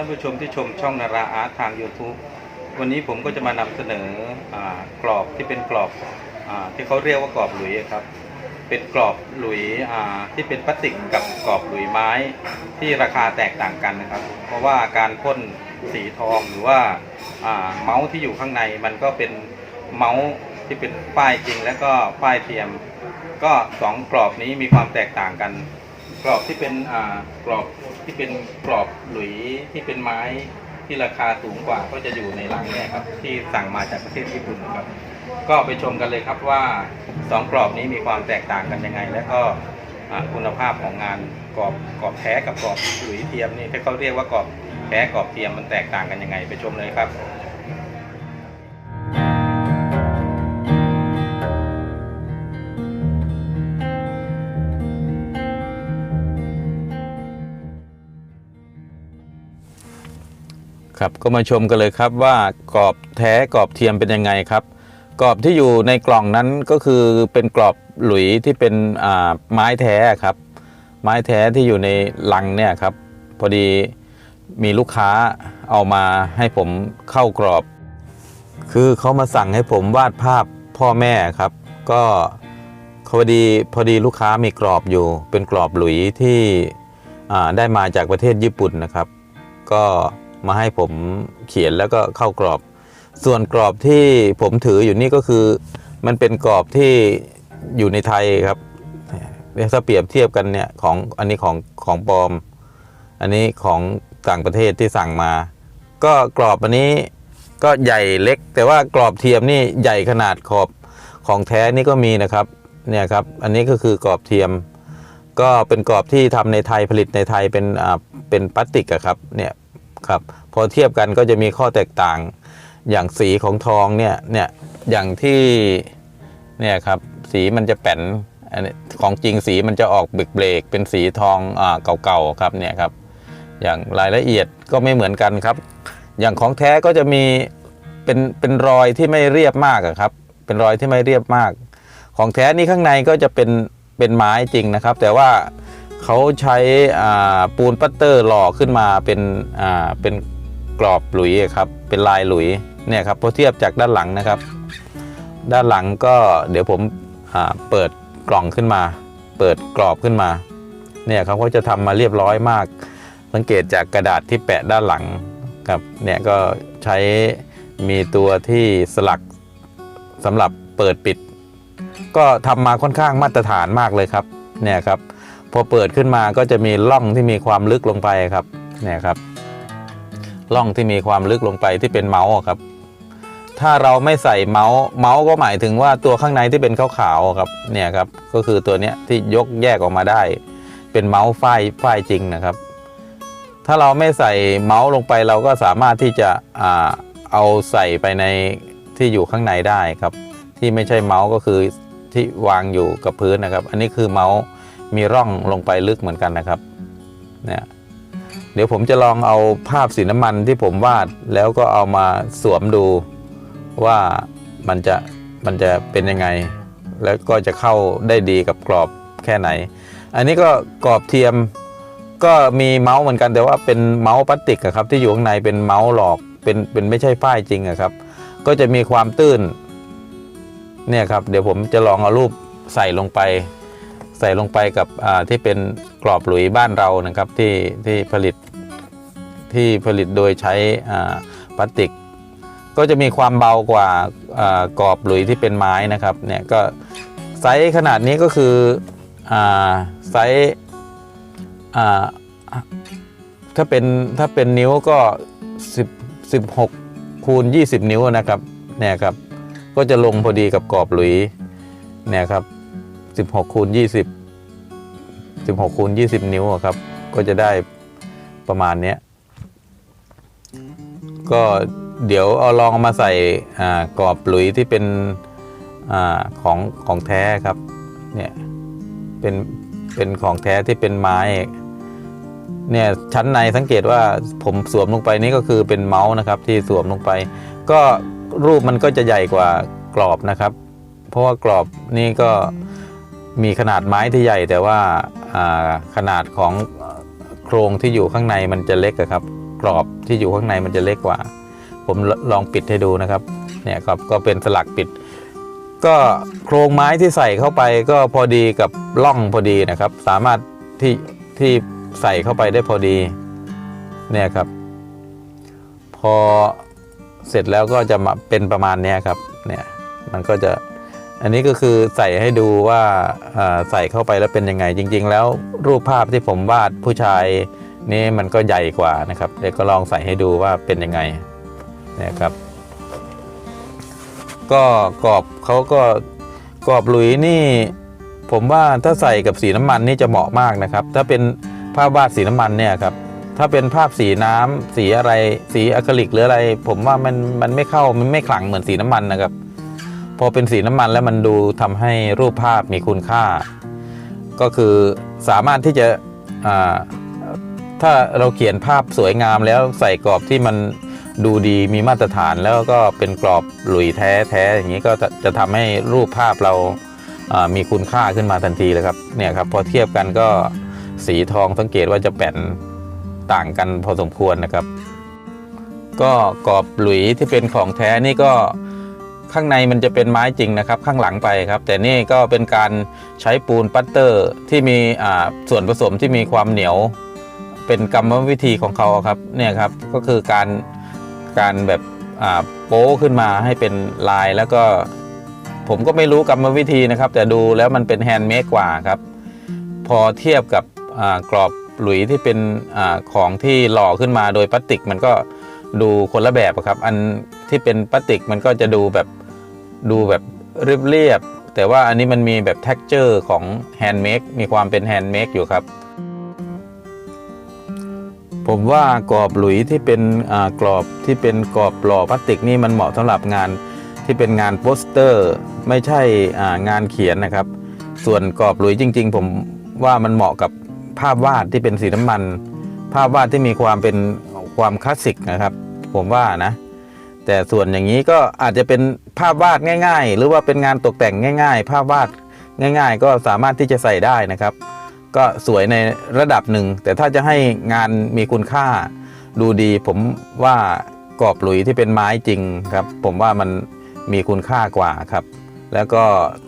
ท่านผู้ชมที่ชมช่องนาราอาร์ตทาง YouTube วันนี้ผมก็จะมานำเสนออกรอบที่เป็นกรอบอที่เขาเรียกว่ากรอบหลุยครับ เป็นกรอบหลุยที่เป็นพลาสติกกับกรอบหลุยไม้ที่ราคาแตกต่างกันนะครับ เพราะว่าการพ่นสีทองหรือว่าเมาส์ที่อยู่ข้างในมันก็เป็นเมาส์ที่เป็นป้ายจริง แล้วก็ป้ายเทียม ก็สองกรอบนี้มีความแตกต่างกัน กรอบที่เป็นอ่ากรอบที่เป็นกรอบหลุยที่เป็นไม้ที่ราคาสูงกว่าก็จะอยู่ในรังเนี่ยครับ ที่สั่งมาจากประเทศญี่ปุ่นครับ ก็ไปชมกันเลยครับว่าสองกรอบนี้มีความแตกต่างกันยังไง และก็อ่าคุณภาพของงานกรอบกรอบแท้กับกรอบหลุยเทียมนี่ที่เขาเรียกว่ากรอบแท้กรอบเทียมมันแตกต่างกันยังไง ไปชมเลยครับ ครับก็มาชมกันเลยครับว่ากรอบแท้กรอบเทียมเป็นยังไงครับ กรอบที่อยู่ในกล่องนั้นก็คือเป็นกรอบหลุยที่เป็นไม้แท้ครับ ไม้แท้ที่อยู่ในลังเนี่ยครับ พอดีมีลูกค้าเอามาให้ผมเข้ากรอบ คือเขามาสั่งให้ผมวาดภาพพ่อแม่ครับ ก็พอดีพอดีลูกค้ามีกรอบอยู่ เป็นกรอบหลุยที่ได้มาจากประเทศญี่ปุ่นนะครับ ก็ มาให้ผมเขียนแล้วก็เข้ากรอบ ส่วนกรอบที่ผมถืออยู่นี่ก็คือ มันเป็นกรอบที่อยู่ในไทยครับถ้าเปรียบเทียบกันเนี่ยของอันนี้ของของปลอม อันนี้ของต่างประเทศที่สั่งมา ก็กรอบอันนี้ก็ใหญ่เล็ก แต่ว่ากรอบเทียมนี่ใหญ่ขนาดขอบของแท้นี่ก็มีนะครับเนี่ยครับอันนี้ก็คือกรอบเทียม ก็เป็นกรอบที่ทำในไทยผลิตในไทยเป็นอ่าเป็นพลาสติกอะครับเนี่ย ครับพอเทียบกันก็จะมีข้อแตกต่างอย่างสีของทองเนี่ยเนี่ยอย่างที่เนี่ยครับสีมันจะแป่นอันนี้ของจริงสีมันจะออกเบรกเบรกเป็นสีทองอเก่าๆครับเนี่ยครับ อย่างรายละเอียดก็ไม่เหมือนกันครับ อย่างของแท้ก็จะมีเป็นเป็นรอยที่ไม่เรียบมากครับ เป็นรอยที่ไม่เรียบมาก ของแท้นี่ข้างในก็จะเป็นเป็นไม้จริงนะครับ แต่ว่า เขาใช้ปูนปัตเตอร์หล่อขึ้นมาเป็นเป็นกรอบหลุยครับ เป็นลายหลุยเนี่ยครับพอเทียบจากด้านหลังนะครับ ด้านหลังก็เดี๋ยวผมเปิดกล่องขึ้นมา เปิดกรอบขึ้นมาเนี่ยครับเขาจะทำมาเรียบร้อยมาก สังเกตจากกระดาษที่แปะด้านหลังครับเนี่ยก็ใช้มีตัวที่สลักสำหรับเปิดปิด ก็ทำมาค่อนข้างมาตรฐานมากเลยครับเนี่ยครับ พอเปิดขึ้นมาก็จะมีร่องที่มีความลึกลงไปครับเนี่ยครับร่องที่มีความลึกลงไปที่เป็นเมาส์ครับ ถ้าเราไม่ใส่เมาส์เมาส์ก็หมายถึงว่าตัวข้างในที่เป็นขาวๆครับเนี่ยครับก็คือตัวเนี้ยที่ยกแยกออกมาได้ เป็นเมาส์ฝ้ายฝ้ายจริงนะครับ ถ้าเราไม่ใส่เมาส์ลงไปเราก็สามารถที่จะอ่าเอาใส่ไปในที่อยู่ข้างในได้ครับ ที่ไม่ใช่เมาส์ก็คือที่วางอยู่กับพื้นนะครับ อันนี้คือเมาส์ มีร่องลงไปลึกเหมือนกันนะครับเนี่ยเดี๋ยวผมจะลองเอาภาพสีน้ำมันที่ผมวาดแล้วก็เอามาสวมดูว่ามันจะมันจะเป็นยังไง แล้วก็จะเข้าได้ดีกับกรอบแค่ไหน อันนี้ก็กรอบเทียมก็มีเมาส์เหมือนกันแต่ว่าเป็นเมาส์พลาสติกครับที่อยู่ข้างในเป็นเมาส์หลอกเป็นเป็นไม่ใช่ป้ายจริงครับ ก็จะมีความตื้นเนี่ยครับ เดี๋ยวผมจะลองเอารูปใส่ลงไป ใส่ลงไปกับที่เป็นกรอบหลุยบ้านเรานะครับที่ที่ผลิตที่ผลิตโดยใช้พลาสติก ก็จะมีความเบากว่ากรอบหลุยที่เป็นไม้นะครับเนี่ยก็ไซส์ขนาดนี้ก็คืออไซส์ถ้าเป็นถ้าเป็นนิ้วก็ 10 16คูณ20 นิ้วนะครับเนี่ยครับก็จะลงพอดีกับกรอบหลุยเนี่ยครับ 16คูณ20 16คูณ20 นิ้วครับ ก็จะได้ประมาณนี้ก็เดี๋ยวเอาลองมาใส่กรอบหลุยที่เป็นอของของแท้ครับเนี่ยเป็นเป็นของแท้ที่เป็นไม้เนี่ยชั้นในสังเกตว่าผมสวมลงไปนี่ก็คือเป็นเมาส์นะครับที่สวมลงไป ก็รูปมันก็จะใหญ่กว่ากรอบนะครับ เพราะว่ากรอบนี่ก็ มีขนาดไม้ที่ใหญ่แต่ว่าขนาดของโครงที่อยู่ข้างในมันจะเล็กครับ กรอบที่อยู่ข้างในมันจะเล็กกว่า ผมลองปิดให้ดูนะครับเนี่ยครับก็เป็นสลักปิด ก็โครงไม้ที่ใส่เข้าไปก็พอดีกับล่องพอดีนะครับ สามารถที่ที่ใส่เข้าไปได้พอดีเนี่ยครับ พอเสร็จแล้วก็จะมาเป็นประมาณนี้ครับเนี่ยมันก็จะ อันนี้ก็คือใส่ให้ดูว่าใส่เข้าไปแล้วเป็นยังไง จริง ๆ แล้วรูปภาพที่ผมวาดผู้ชายนี่มันก็ใหญ่กว่านะครับเดี๋ยวก็ลองใส่ให้ดูว่าเป็นยังไงนี่ยครับ ก็กรอบเขาก็กรอบหลุยนี่ ผมว่าถ้าใส่กับสีน้ำมันนี่จะเหมาะมากนะครับ ถ้าเป็นภาพวาดสีน้ำมันเนี่ยครับถ้าเป็นภาพสีน้ำสีอะไรสีอะคริลิกหรืออะไร ผมว่ามันมันไม่เข้ามันไม่ขลังเหมือนสีน้ำมันนะครับ พอเป็นสีน้ำมันแล้วมันดูทำให้รูปภาพมีคุณค่า ก็คือสามารถที่จะถ้าเราเขียนภาพสวยงามแล้วใส่กรอบที่มันดูดีมีมาตรฐานแล้วก็เป็นกรอบหลุยแท้แท้อย่างนี้ก็จะจะทำให้รูปภาพเราอ่ามีคุณค่าขึ้นมาทันทีเลยครับเนี่ยครับพอเทียบกันก็สีทองสังเกตว่าจะแป่นต่างกันพอสมควรนะครับ ก็กรอบหลุยที่เป็นของแท้นี่ก็ ข้างในมันจะเป็นไม้จริงนะครับ ข้างหลังไปครับ แต่นี่ก็เป็นการใช้ปูนปัตเตอร์ที่มีส่วนผสมที่มีความเหนียว เป็นกรรมวิธีของเขาครับเนี่ยครับก็คือการการแบบโป้ขึ้นมาให้เป็นลายแล้วก็ผมก็ไม่รู้กรรมวิธีนะครับ แต่ดูแล้วมันเป็นแฮนด์เมดกว่าครับ พอเทียบกับกรอบหลุยที่เป็นอของที่หล่อขึ้นมาโดยพลาสติกมันก็ ดูคนละแบบครับ อันที่เป็นพลาสติกมันก็จะดูแบบดูแบบเรียบๆแต่ว่าอันนี้มันมีแบบ t e x t อร์ของแฮนด์เมดมีความเป็นแฮนด์เมดอยู่ครับ ผมว่ากรอบหลุยที่เป็นอ่ากรอบที่เป็นกรอบหล่อพลาสติกนี่มันเหมาะสำหรับงานที่เป็นงานโปสเตอร์ ไม่ใช่อ่างานเขียนนะครับ ส่วนกรอบหลุยจริง ๆ ผมว่ามันเหมาะกับภาพวาดที่เป็นสีน้ำมัน ภาพวาดที่มีความเป็น ความคลาสสิกนะครับ ผมว่านะ แต่ส่วนอย่างนี้ก็อาจจะเป็นภาพวาดง่าย ๆ หรือว่าเป็นงานตกแต่งง่าย ๆ ภาพวาดง่าย ๆ ก็สามารถที่จะใส่ได้นะครับ ก็สวยในระดับหนึ่ง แต่ถ้าจะให้งานมีคุณค่าดูดีผมว่ากรอบหลุยที่เป็นไม้จริงครับ ผมว่ามันมีคุณค่ากว่าครับ แล้วก็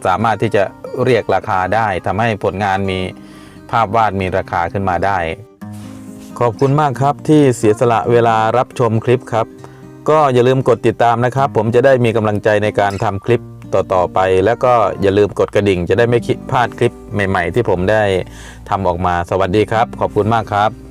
สามารถที่จะเรียกราคาได้ทำให้ผลงานมีภาพวาดมีราคาขึ้นมาได้ ขอบคุณมากครับที่เสียสละเวลารับชมคลิปครับ ก็อย่าลืมกดติดตามนะครับ ผมจะได้มีกำลังใจในการทำคลิปต่อๆไป แล้วก็อย่าลืมกดกระดิ่ง จะได้ไม่พลาดคลิปใหม่ ๆ ที่ผมได้ทำออกมาสวัสดีครับ ขอบคุณมากครับ